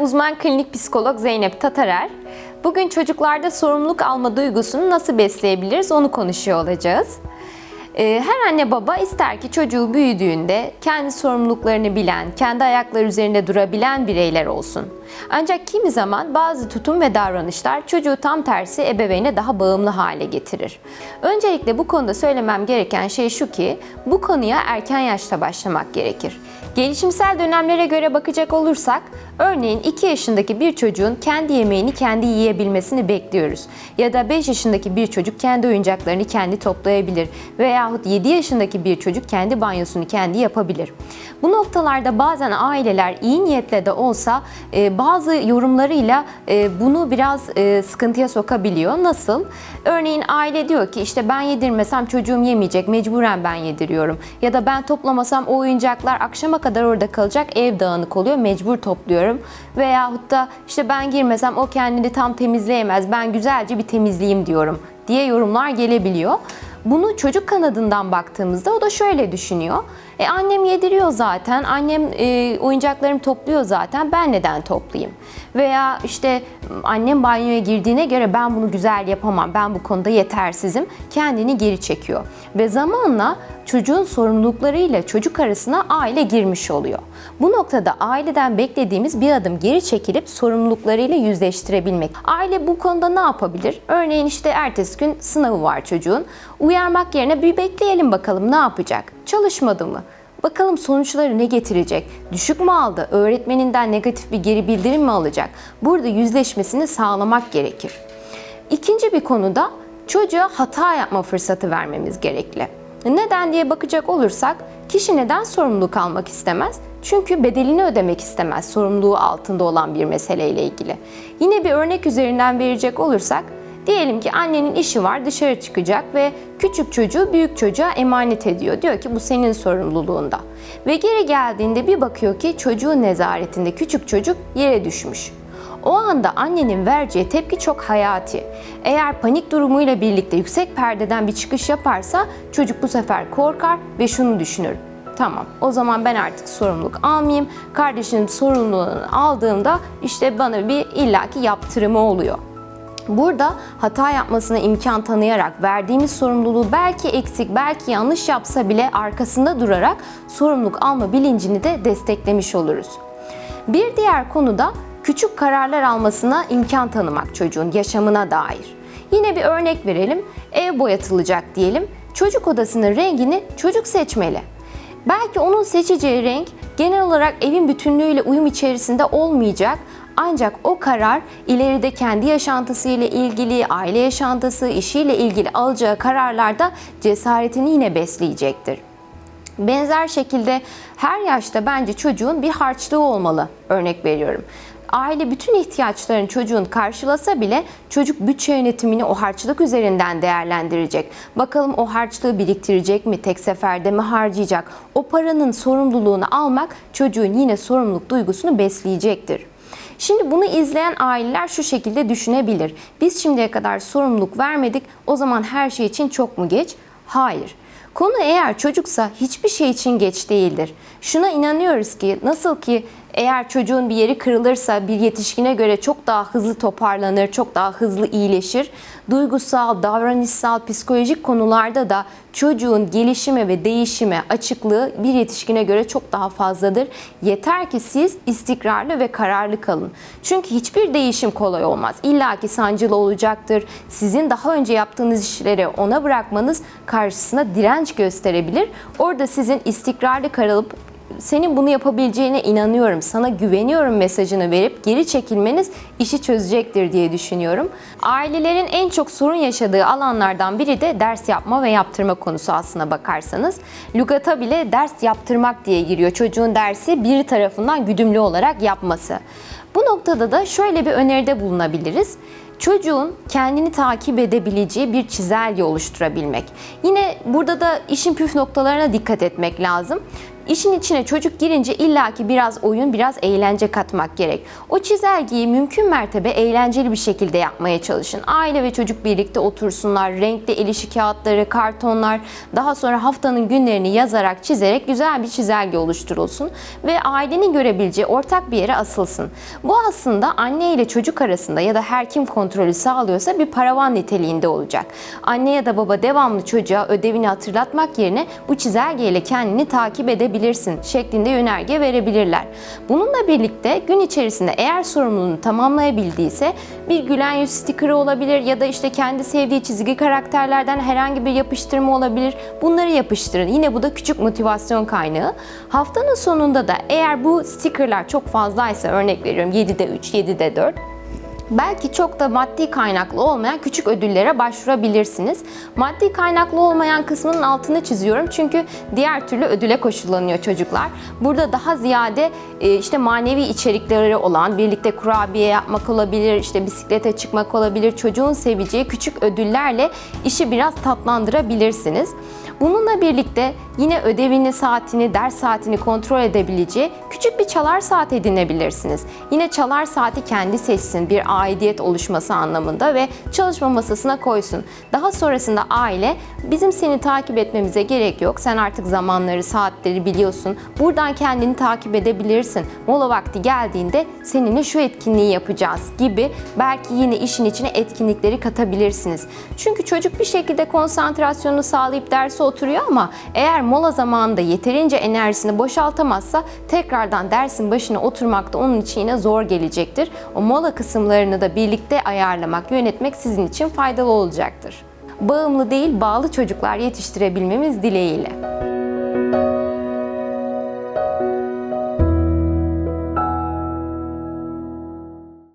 uzman klinik psikolog Zeynep Tatarer. Bugün çocuklarda sorumluluk alma duygusunu nasıl besleyebiliriz onu konuşuyor olacağız. Ee, Her anne baba ister ki çocuğu büyüdüğünde kendi sorumluluklarını bilen, kendi ayakları üzerinde durabilen bireyler olsun. Ancak kimi zaman bazı tutum ve davranışlar çocuğu tam tersi ebeveyne daha bağımlı hale getirir. Öncelikle bu konuda söylemem gereken şey şu ki bu konuya erken yaşta başlamak gerekir. Gelişimsel dönemlere göre bakacak olursak, örneğin 2 yaşındaki bir çocuğun kendi yemeğini kendi yiyebilmesini bekliyoruz. Ya da 5 yaşındaki bir çocuk kendi oyuncaklarını kendi toplayabilir. Veyahut 7 yaşındaki bir çocuk kendi banyosunu kendi yapabilir. Bu noktalarda bazen aileler iyi niyetle de olsa e, bazı yorumlarıyla e, bunu biraz e, sıkıntıya sokabiliyor. Nasıl? Örneğin aile diyor ki işte ben yedirmesem çocuğum yemeyecek, mecburen ben yediriyorum. Ya da ben toplamasam o oyuncaklar akşama kadar orada kalacak, ev dağınık oluyor, mecbur topluyorum. Veyahut da işte ben girmesem o kendini tam temizleyemez, ben güzelce bir temizleyeyim diyorum diye yorumlar gelebiliyor. Bunu çocuk kanadından baktığımızda o da şöyle düşünüyor. E annem yediriyor zaten, annem e, oyuncaklarımı topluyor zaten, ben neden toplayayım? Veya işte annem banyoya girdiğine göre ben bunu güzel yapamam, ben bu konuda yetersizim, kendini geri çekiyor. Ve zamanla çocuğun sorumluluklarıyla çocuk arasına aile girmiş oluyor. Bu noktada aileden beklediğimiz bir adım geri çekilip sorumluluklarıyla yüzleştirebilmek. Aile bu konuda ne yapabilir? Örneğin işte ertesi gün sınavı var çocuğun. Uyarmak yerine bir bekleyelim bakalım ne yapacak? Çalışmadı mı? Bakalım sonuçları ne getirecek? Düşük mü aldı? Öğretmeninden negatif bir geri bildirim mi alacak? Burada yüzleşmesini sağlamak gerekir. İkinci bir konuda çocuğa hata yapma fırsatı vermemiz gerekli. Neden diye bakacak olursak kişi neden sorumluluk almak istemez? Çünkü bedelini ödemek istemez sorumluluğu altında olan bir meseleyle ilgili. Yine bir örnek üzerinden verecek olursak Diyelim ki annenin işi var dışarı çıkacak ve küçük çocuğu büyük çocuğa emanet ediyor. Diyor ki bu senin sorumluluğunda. Ve geri geldiğinde bir bakıyor ki çocuğun nezaretinde küçük çocuk yere düşmüş. O anda annenin vereceği tepki çok hayati. Eğer panik durumuyla birlikte yüksek perdeden bir çıkış yaparsa çocuk bu sefer korkar ve şunu düşünür. Tamam o zaman ben artık sorumluluk almayayım. Kardeşinin sorumluluğunu aldığımda işte bana bir illaki yaptırımı oluyor. Burada hata yapmasına imkan tanıyarak verdiğimiz sorumluluğu belki eksik, belki yanlış yapsa bile arkasında durarak sorumluluk alma bilincini de desteklemiş oluruz. Bir diğer konu da küçük kararlar almasına imkan tanımak çocuğun yaşamına dair. Yine bir örnek verelim. Ev boyatılacak diyelim. Çocuk odasının rengini çocuk seçmeli. Belki onun seçeceği renk genel olarak evin bütünlüğüyle uyum içerisinde olmayacak ancak o karar ileride kendi yaşantısıyla ilgili, aile yaşantısı, işiyle ilgili alacağı kararlarda cesaretini yine besleyecektir. Benzer şekilde her yaşta bence çocuğun bir harçlığı olmalı. Örnek veriyorum. Aile bütün ihtiyaçlarını çocuğun karşılasa bile çocuk bütçe yönetimini o harçlık üzerinden değerlendirecek. Bakalım o harçlığı biriktirecek mi, tek seferde mi harcayacak? O paranın sorumluluğunu almak çocuğun yine sorumluluk duygusunu besleyecektir. Şimdi bunu izleyen aileler şu şekilde düşünebilir. Biz şimdiye kadar sorumluluk vermedik. O zaman her şey için çok mu geç? Hayır. Konu eğer çocuksa hiçbir şey için geç değildir. Şuna inanıyoruz ki nasıl ki eğer çocuğun bir yeri kırılırsa bir yetişkine göre çok daha hızlı toparlanır, çok daha hızlı iyileşir. Duygusal, davranışsal, psikolojik konularda da çocuğun gelişime ve değişime açıklığı bir yetişkine göre çok daha fazladır. Yeter ki siz istikrarlı ve kararlı kalın. Çünkü hiçbir değişim kolay olmaz. İlla ki sancılı olacaktır. Sizin daha önce yaptığınız işleri ona bırakmanız karşısına direnç gösterebilir. Orada sizin istikrarlı kalıp senin bunu yapabileceğine inanıyorum, sana güveniyorum mesajını verip geri çekilmeniz işi çözecektir diye düşünüyorum. Ailelerin en çok sorun yaşadığı alanlardan biri de ders yapma ve yaptırma konusu aslına bakarsanız. Lügata bile ders yaptırmak diye giriyor. Çocuğun dersi biri tarafından güdümlü olarak yapması. Bu noktada da şöyle bir öneride bulunabiliriz çocuğun kendini takip edebileceği bir çizelge oluşturabilmek. Yine burada da işin püf noktalarına dikkat etmek lazım. İşin içine çocuk girince illaki biraz oyun, biraz eğlence katmak gerek. O çizelgeyi mümkün mertebe eğlenceli bir şekilde yapmaya çalışın. Aile ve çocuk birlikte otursunlar, renkli el işi kağıtları, kartonlar, daha sonra haftanın günlerini yazarak, çizerek güzel bir çizelge oluşturulsun ve ailenin görebileceği ortak bir yere asılsın. Bu aslında anne ile çocuk arasında ya da her kim kontrolü sağlıyorsa bir paravan niteliğinde olacak. Anne ya da baba devamlı çocuğa ödevini hatırlatmak yerine bu çizelgeyle kendini takip edebilirsin şeklinde yönerge verebilirler. Bununla birlikte gün içerisinde eğer sorumluluğunu tamamlayabildiyse bir gülen yüz stikeri olabilir ya da işte kendi sevdiği çizgi karakterlerden herhangi bir yapıştırma olabilir. Bunları yapıştırın. Yine bu da küçük motivasyon kaynağı. Haftanın sonunda da eğer bu stikerler çok fazlaysa örnek veriyorum 7'de 3, 7'de 4 Belki çok da maddi kaynaklı olmayan küçük ödüllere başvurabilirsiniz. Maddi kaynaklı olmayan kısmının altını çiziyorum çünkü diğer türlü ödüle koşullanıyor çocuklar. Burada daha ziyade e, işte manevi içerikleri olan birlikte kurabiye yapmak olabilir, işte bisiklete çıkmak olabilir, çocuğun seveceği küçük ödüllerle işi biraz tatlandırabilirsiniz. Bununla birlikte yine ödevini, saatini, ders saatini kontrol edebileceği küçük bir çalar saat edinebilirsiniz. Yine çalar saati kendi seçsin bir aidiyet oluşması anlamında ve çalışma masasına koysun. Daha sonrasında aile bizim seni takip etmemize gerek yok. Sen artık zamanları, saatleri biliyorsun. Buradan kendini takip edebilirsin. Mola vakti geldiğinde seninle şu etkinliği yapacağız gibi belki yine işin içine etkinlikleri katabilirsiniz. Çünkü çocuk bir şekilde konsantrasyonunu sağlayıp derse oturuyor ama eğer mola zamanında yeterince enerjisini boşaltamazsa tekrardan dersin başına oturmak da onun için yine zor gelecektir. O mola kısımlarını da birlikte ayarlamak, yönetmek sizin için faydalı olacaktır. Bağımlı değil, bağlı çocuklar yetiştirebilmemiz dileğiyle.